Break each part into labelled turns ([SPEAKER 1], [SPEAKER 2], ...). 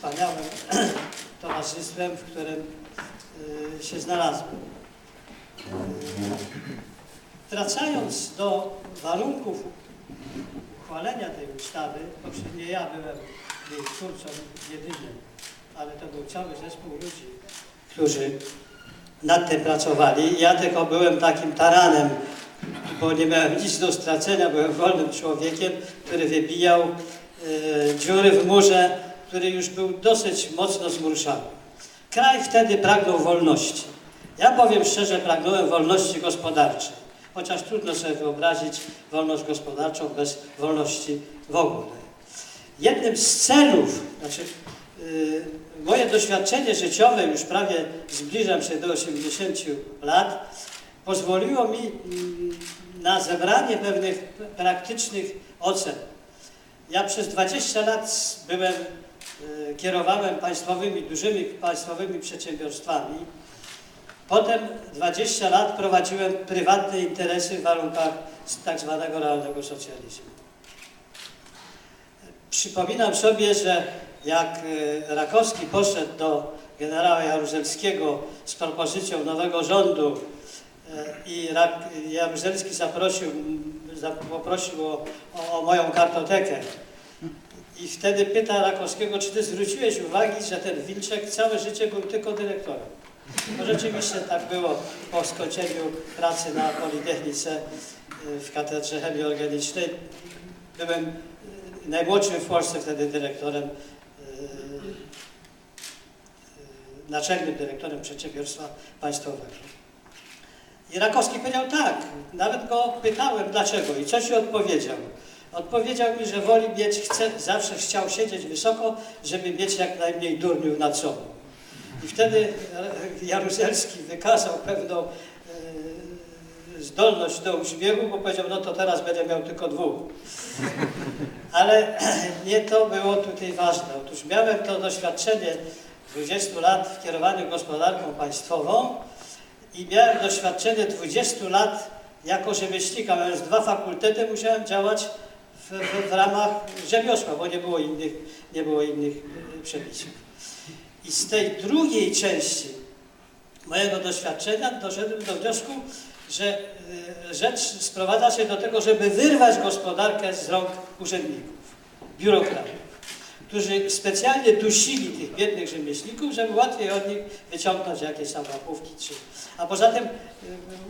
[SPEAKER 1] wspaniałym towarzystwem, w którym y, się znalazłem. Y, Wracając do warunków uchwalenia tej ustawy, oczywiście nie ja byłem jej twórcą jedynym, ale to był cały zespół ludzi, którzy nad tym pracowali. Ja tylko byłem takim taranem, bo nie miałem nic do stracenia, byłem wolnym człowiekiem, który wybijał e, dziury w murze, który już był dosyć mocno zmruszany. Kraj wtedy pragnął wolności. Ja powiem szczerze, pragnąłem wolności gospodarczej, chociaż trudno sobie wyobrazić wolność gospodarczą bez wolności w ogóle. Jednym z celów, znaczy yy, moje doświadczenie życiowe, już prawie zbliżam się do 80 lat, pozwoliło mi mm, na zebranie pewnych praktycznych ocen. Ja przez 20 lat byłem, kierowałem państwowymi, dużymi państwowymi przedsiębiorstwami. Potem 20 lat prowadziłem prywatne interesy w warunkach tak zwanego realnego socjalizmu. Przypominam sobie, że jak y, Rakowski poszedł do generała Jaruzelskiego z propozycją nowego rządu y, i Jaruzelski zaprosił, za- poprosił o, o, o moją kartotekę. I wtedy pyta Rakowskiego, czy ty zwróciłeś uwagi, że ten Wilczek całe życie był tylko dyrektorem. No rzeczywiście tak było po skończeniu pracy na Politechnice y, w Katedrze Chemii Organicznej. Byłem y, najmłodszym w Polsce wtedy dyrektorem, y, naczelnym dyrektorem przedsiębiorstwa państwowego. I Rakowski powiedział tak, nawet go pytałem dlaczego i coś odpowiedział. Odpowiedział mi, że woli mieć, chce, zawsze chciał siedzieć wysoko, żeby mieć jak najmniej durniów nad sobą. I wtedy Jaruzelski wykazał pewną e, zdolność do uśmiechu, bo powiedział, no to teraz będzie miał tylko dwóch. Ale nie to było tutaj ważne. Otóż miałem to doświadczenie 20 lat w kierowaniu gospodarką państwową i miałem doświadczenie 20 lat jako rzemieślnika. Mając dwa fakultety musiałem działać w, w, ramach rzemiosła, bo nie było innych, nie było innych e, przepisów. I z tej drugiej części mojego doświadczenia doszedłem do wniosku, że y, rzecz sprowadza się do tego, żeby wyrwać gospodarkę z rąk urzędników, biurokratów, którzy specjalnie dusili tych biednych rzemieślników, żeby łatwiej od nich wyciągnąć jakieś tam łapówki. Czy... A poza tym y,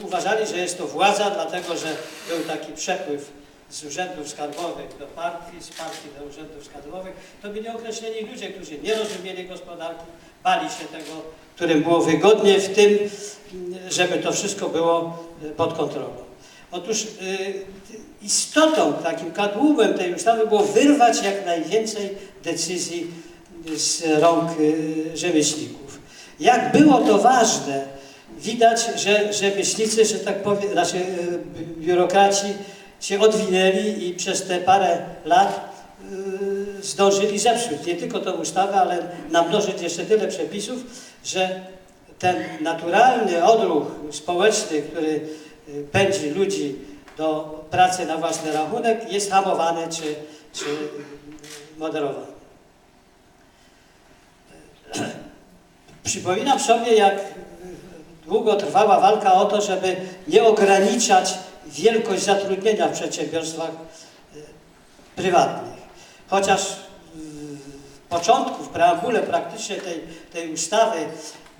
[SPEAKER 1] uważali, że jest to władza, dlatego że był taki przepływ z urzędów skarbowych do partii, z partii do urzędów skarbowych, to byli określeni ludzie, którzy nie rozumieli gospodarki, bali się tego, którym było wygodnie w tym, żeby to wszystko było y, pod kontrolą. Otóż y, istotą, takim kadłubem tej ustawy było wyrwać jak najwięcej decyzji z rąk y, rzemieślników. Jak było to ważne, widać, że rzemieślnicy, że tak powiem, znaczy biurokraci się odwinęli i przez te parę lat y, zdążyli zepsuć nie tylko tą ustawę, ale namnożyć jeszcze tyle przepisów, że ten naturalny odruch społeczny, który y, pędzi ludzi do pracy na własny rachunek, jest hamowany czy, czy moderowany. Przypominam sobie, jak długo trwała walka o to, żeby nie ograniczać wielkość zatrudnienia w przedsiębiorstwach y, prywatnych. Chociaż w początku, w preambule praktycznie tej, tej ustawy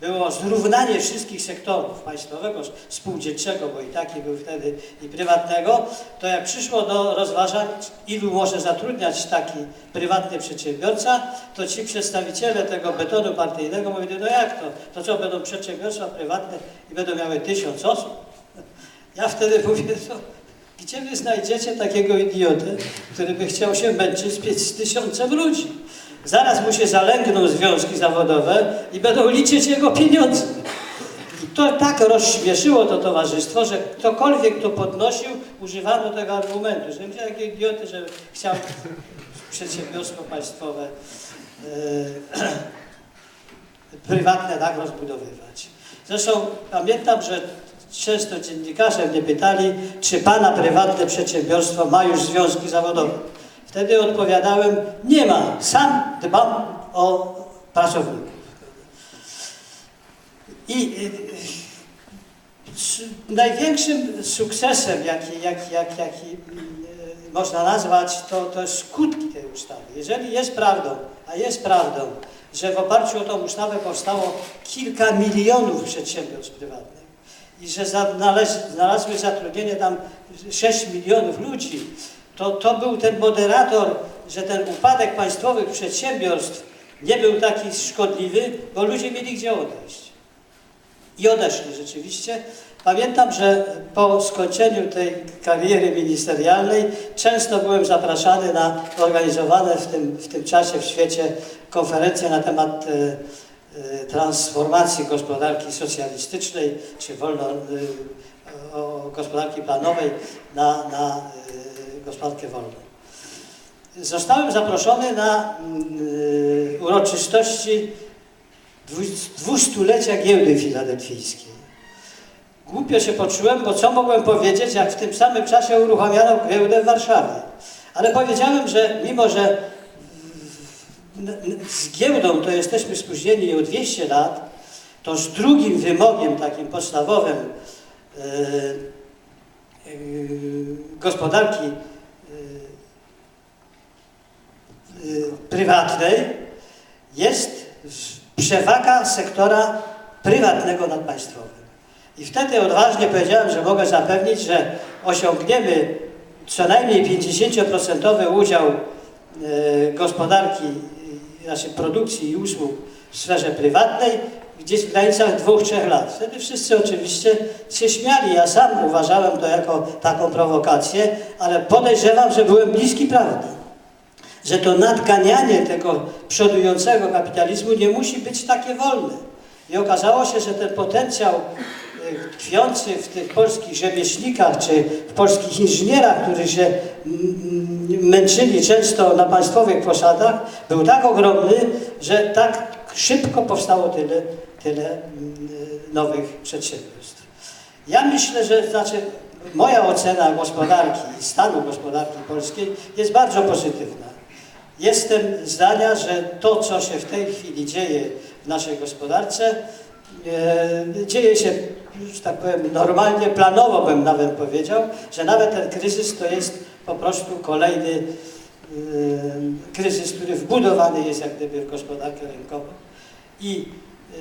[SPEAKER 1] było zrównanie wszystkich sektorów państwowego, spółdzielczego, bo i taki był wtedy, i prywatnego, to jak przyszło do rozważań, ilu może zatrudniać taki prywatny przedsiębiorca, to ci przedstawiciele tego betonu partyjnego mówili, no jak to, to co, będą przedsiębiorstwa prywatne i będą miały tysiąc osób? Ja wtedy mówię, no, gdzie wy znajdziecie takiego idiotę, który by chciał się męczyć z tysiącem ludzi? Zaraz mu się zalęgną związki zawodowe i będą liczyć jego pieniądze. I to tak rozśmieszyło to towarzystwo, że ktokolwiek to podnosił, używano tego argumentu, że gdzie takie idioty, że chciał przedsiębiorstwo państwowe e, prywatne tak rozbudowywać. Zresztą pamiętam, że często dziennikarze mnie pytali, czy pana prywatne przedsiębiorstwo ma już związki zawodowe. Wtedy odpowiadałem, nie ma, sam dbam o pracowników. I największym sukcesem, jaki, jaki, jaki, jaki y, można nazwać, to, to skutki tej ustawy. Jeżeli jest prawdą, a jest prawdą, że w oparciu o tą ustawę powstało kilka milionów przedsiębiorstw prywatnych i że znalazły zatrudnienie tam 6 milionów ludzi, to to był ten moderator, że ten upadek państwowych przedsiębiorstw nie był taki szkodliwy, bo ludzie mieli gdzie odejść. I odeszli rzeczywiście. Pamiętam, że po skończeniu tej kariery ministerialnej często byłem zapraszany na organizowane w tym, w tym czasie w świecie konferencje na temat e, transformacji gospodarki socjalistycznej, czy wolno o gospodarki planowej na, na e, gospodarkę wolną. Zostałem zaproszony na uroczystości dwu- dwustulecia giełdy filadelfijskiej. Głupio się poczułem, bo co mogłem powiedzieć, jak w tym samym czasie uruchamiano giełdę w Warszawie. Ale powiedziałem, że mimo, że z giełdą to jesteśmy spóźnieni o 200 lat, to z drugim wymogiem takim podstawowym e, e, gospodarki e, prywatnej jest przewaga sektora prywatnego nad państwowym. I wtedy odważnie powiedziałem, że mogę zapewnić, że osiągniemy co najmniej 50% udział gospodarki, znaczy produkcji i usług w sferze prywatnej gdzieś w granicach dwóch, trzech lat. Wtedy wszyscy oczywiście się śmiali. Ja sam uważałem to jako taką prowokację, ale podejrzewam, że byłem bliski prawdy że to nadganianie tego przodującego kapitalizmu nie musi być takie wolne. I okazało się, że ten potencjał tkwiący w tych polskich rzemieślnikach czy w polskich inżynierach, którzy się męczyli często na państwowych posadach, był tak ogromny, że tak szybko powstało tyle, tyle nowych przedsiębiorstw. Ja myślę, że znaczy moja ocena gospodarki i stanu gospodarki polskiej jest bardzo pozytywna. Jestem zdania, że to, co się w tej chwili dzieje w naszej gospodarce, dzieje się, że tak powiem, normalnie, planowo bym nawet powiedział, że nawet ten kryzys to jest po prostu kolejny e, kryzys, który wbudowany jest jak gdyby w gospodarkę rynkową. I e,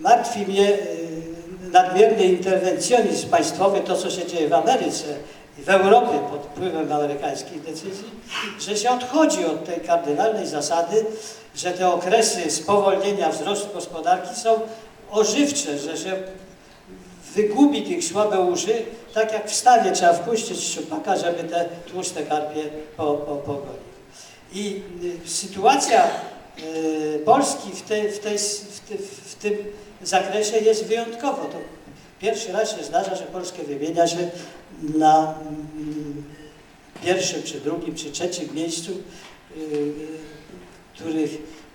[SPEAKER 1] martwi mnie e, nadmierny interwencjonizm państwowy, to co się dzieje w Ameryce i w Europie pod wpływem amerykańskich decyzji, że się odchodzi od tej kardynalnej zasady, że te okresy spowolnienia wzrostu gospodarki są ożywcze, że się wygubi tych słabeuszy, tak jak w stawie trzeba wpuścić szczupaka, żeby te tłuste karpie po, po, pogonił. I y, sytuacja y, Polski w, w, tej, w, w tym zakresie jest wyjątkowa. To pierwszy raz się zdarza, że Polskę wymienia się na mm, pierwszym, czy drugim, czy trzecim miejscu, y, y, których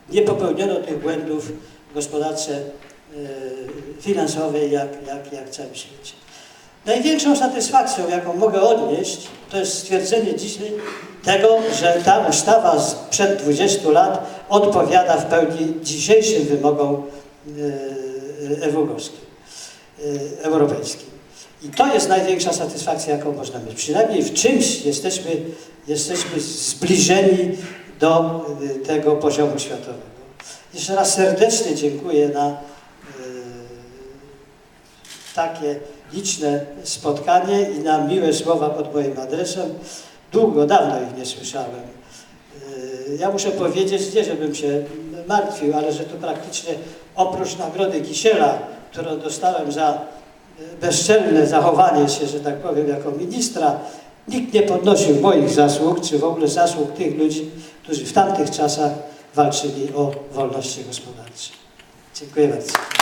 [SPEAKER 1] nie popełniono tych błędów w gospodarce finansowej jak, jak, jak w całym świecie. Największą satysfakcją, jaką mogę odnieść, to jest stwierdzenie dzisiaj tego, że ta ustawa sprzed 20 lat odpowiada w pełni dzisiejszym wymogom y, ewugowskim, y, europejskim. I to jest największa satysfakcja, jaką można mieć. Przynajmniej w czymś jesteśmy, jesteśmy zbliżeni do tego poziomu światowego. Jeszcze raz serdecznie dziękuję na takie liczne spotkanie i na miłe słowa pod moim adresem. Długo, dawno ich nie słyszałem. Y, Ja muszę powiedzieć, nie żebym się martwił, ale że to praktycznie oprócz nagrody Kisiela, którą dostałem za y, bezczelne zachowanie się, że tak powiem, jako ministra, nikt nie podnosił moich zasług, czy w ogóle zasług tych ludzi, którzy w tamtych czasach walczyli o wolności gospodarcze. Dziękuję bardzo.